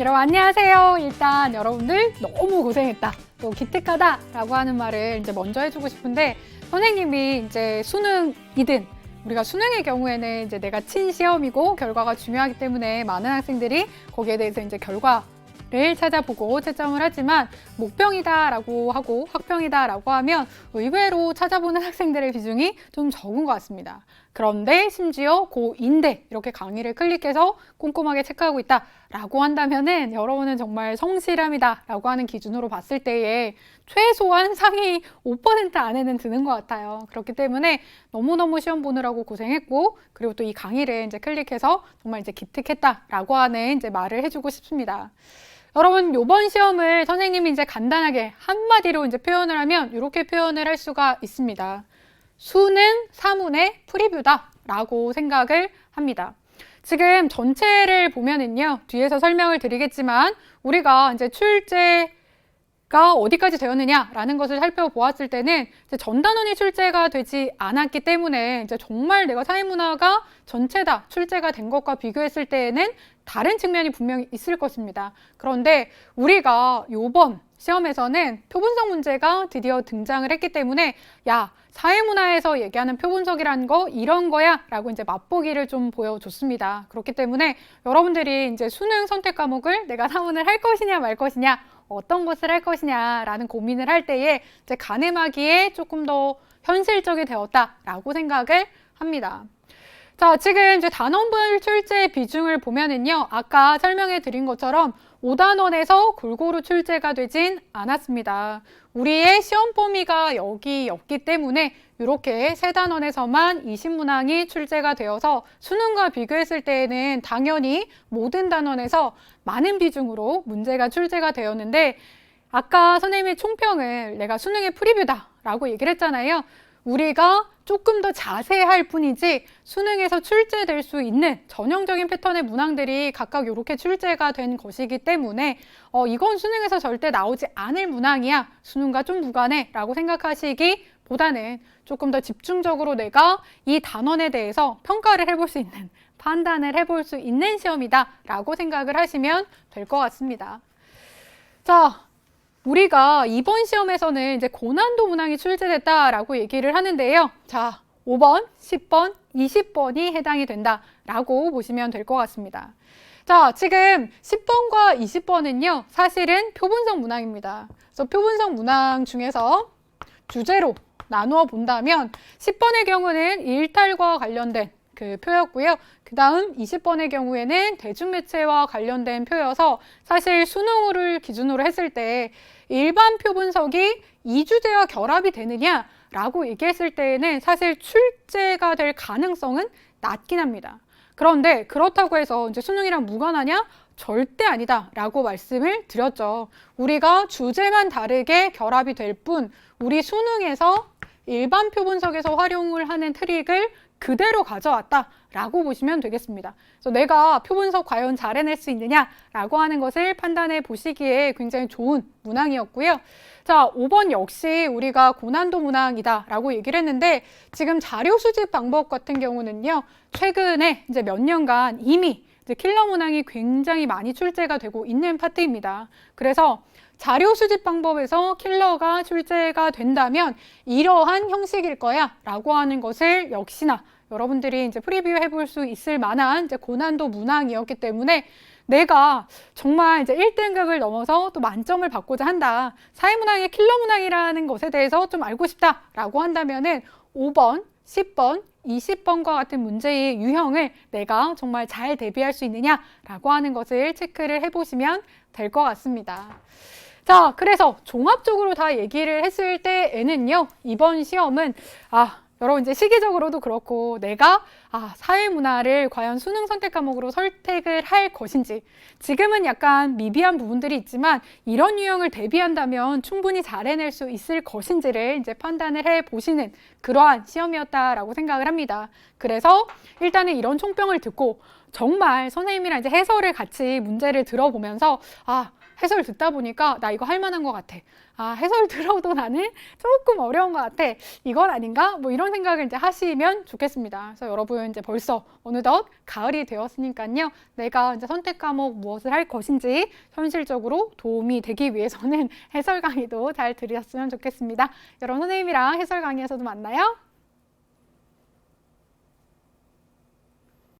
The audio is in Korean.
여러분 안녕하세요. 일단 여러분들 너무 고생했다. 또 기특하다 라고 하는 말을 이제 먼저 해주고 싶은데 선생님이 이제 수능이든 우리가 수능의 경우에는 이제 내가 친 시험이고 결과가 중요하기 때문에 많은 학생들이 거기에 대해서 이제 결과 를 찾아보고 채점을 하지만 목평이다라고 하고 학평이다라고 하면 의외로 찾아보는 학생들의 비중이 좀 적은 것 같습니다. 그런데 심지어 고2인데 이렇게 강의를 클릭해서 꼼꼼하게 체크하고 있다라고 한다면은 여러분은 정말 성실함이다라고 하는 기준으로 봤을 때에 최소한 상위 5% 안에는 드는 것 같아요. 그렇기 때문에 너무너무 시험 보느라고 고생했고 그리고 또 이 강의를 이제 클릭해서 정말 이제 기특했다라고 하는 이제 말을 해주고 싶습니다. 여러분 요번 시험을 선생님이 이제 간단하게 한마디로 이제 표현을 하면 이렇게 표현을 할 수가 있습니다. 수능 사문의 프리뷰다 라고 생각을 합니다. 지금 전체를 보면은요 뒤에서 설명을 드리겠지만 우리가 이제 출제 가 어디까지 되었느냐라는 것을 살펴보았을 때는 이제 전 단원이 출제가 되지 않았기 때문에 이제 정말 내가 사회문화가 전체 다 출제가 된 것과 비교했을 때에는 다른 측면이 분명히 있을 것입니다. 그런데 우리가 요번 시험에서는 표분석 문제가 드디어 등장을 했기 때문에 야 사회문화에서 얘기하는 표분석이라는 거 이런 거야 라고 이제 맛보기를 좀 보여줬습니다. 그렇기 때문에 여러분들이 이제 수능 선택 과목을 내가 사문을 할 것이냐 말 것이냐 어떤 것을 할 것이냐라는 고민을 할 때에 이제 가늠하기에 조금 더 현실적이 되었다라고 생각을 합니다. 자, 지금 이제 단원별 출제 비중을 보면은요, 아까 설명해 드린 것처럼 5단원에서 골고루 출제가 되진 않았습니다. 우리의 시험 범위가 여기였기 때문에 이렇게 세 단원에서만 20문항이 출제가 되어서 수능과 비교했을 때에는 당연히 모든 단원에서 많은 비중으로 문제가 출제가 되었는데 아까 선생님의 총평을 내가 수능의 프리뷰다라고 얘기를 했잖아요. 우리가 조금 더 자세할 뿐이지 수능에서 출제될 수 있는 전형적인 패턴의 문항들이 각각 이렇게 출제가 된 것이기 때문에 어, 이건 수능에서 절대 나오지 않을 문항이야. 수능과 좀 무관해. 라고 생각하시기 보다는 조금 더 집중적으로 내가 이 단원에 대해서 평가를 해볼 수 있는 판단을 해볼 수 있는 시험이다. 라고 생각을 하시면 될 것 같습니다. 자, 우리가 이번 시험에서는 이제 고난도 문항이 출제됐다라고 얘기를 하는데요. 자, 5번, 10번, 20번이 해당이 된다라고 보시면 될 것 같습니다. 자, 지금 10번과 20번은요, 사실은 표분석 문항입니다. 그래서 표분석 문항 중에서 주제로 나누어 본다면 10번의 경우는 일탈과 관련된 그 표였고요. 그 다음 20번의 경우에는 대중매체와 관련된 표여서 사실 수능을 기준으로 했을 때 일반 표 분석이 이 주제와 결합이 되느냐라고 얘기했을 때에는 사실 출제가 될 가능성은 낮긴 합니다. 그런데 그렇다고 해서 이제 수능이랑 무관하냐? 절대 아니다 라고 말씀을 드렸죠. 우리가 주제만 다르게 결합이 될 뿐 우리 수능에서 일반 표 분석에서 활용을 하는 트릭을 그대로 가져왔다라고 보시면 되겠습니다. 그래서 내가 표 분석 과연 잘 해낼 수 있느냐라고 하는 것을 판단해 보시기에 굉장히 좋은 문항이었고요. 자, 5번 역시 우리가 고난도 문항이다라고 얘기를 했는데 지금 자료 수집 방법 같은 경우는요. 최근에 이제 몇 년간 이미 이제 킬러 문항이 굉장히 많이 출제가 되고 있는 파트입니다. 그래서 자료 수집 방법에서 킬러가 출제가 된다면 이러한 형식일 거야 라고 하는 것을 역시나 여러분들이 이제 프리뷰 해볼 수 있을 만한 이제 고난도 문항이었기 때문에 내가 정말 이제 1등급을 넘어서 또 만점을 받고자 한다. 사회문항의 킬러 문항이라는 것에 대해서 좀 알고 싶다라고 한다면은 5번, 10번, 20번과 같은 문제의 유형을 내가 정말 잘 대비할 수 있느냐라고 하는 것을 체크를 해보시면 될 것 같습니다. 자, 그래서 종합적으로 다 얘기를 했을 때에는요, 이번 시험은, 아, 여러분 이제 시기적으로도 그렇고 내가 아, 사회 문화를 과연 수능 선택 과목으로 선택을 할 것인지 지금은 약간 미비한 부분들이 있지만 이런 유형을 대비한다면 충분히 잘 해낼 수 있을 것인지를 이제 판단을 해 보시는 그러한 시험이었다라고 생각을 합니다. 그래서 일단은 이런 총평을 듣고 정말 선생님이랑 이제 해설을 같이 문제를 들어보면서 아 해설 듣다 보니까 나 이거 할 만한 것 같아. 아, 해설 들어도 나는 조금 어려운 것 같아. 이건 아닌가? 뭐 이런 생각을 이제 하시면 좋겠습니다. 그래서 여러분 이제 벌써 어느덧 가을이 되었으니까요. 내가 이제 선택 과목 무엇을 할 것인지 현실적으로 도움이 되기 위해서는 해설 강의도 잘 들으셨으면 좋겠습니다. 여러분 선생님이랑 해설 강의에서도 만나요.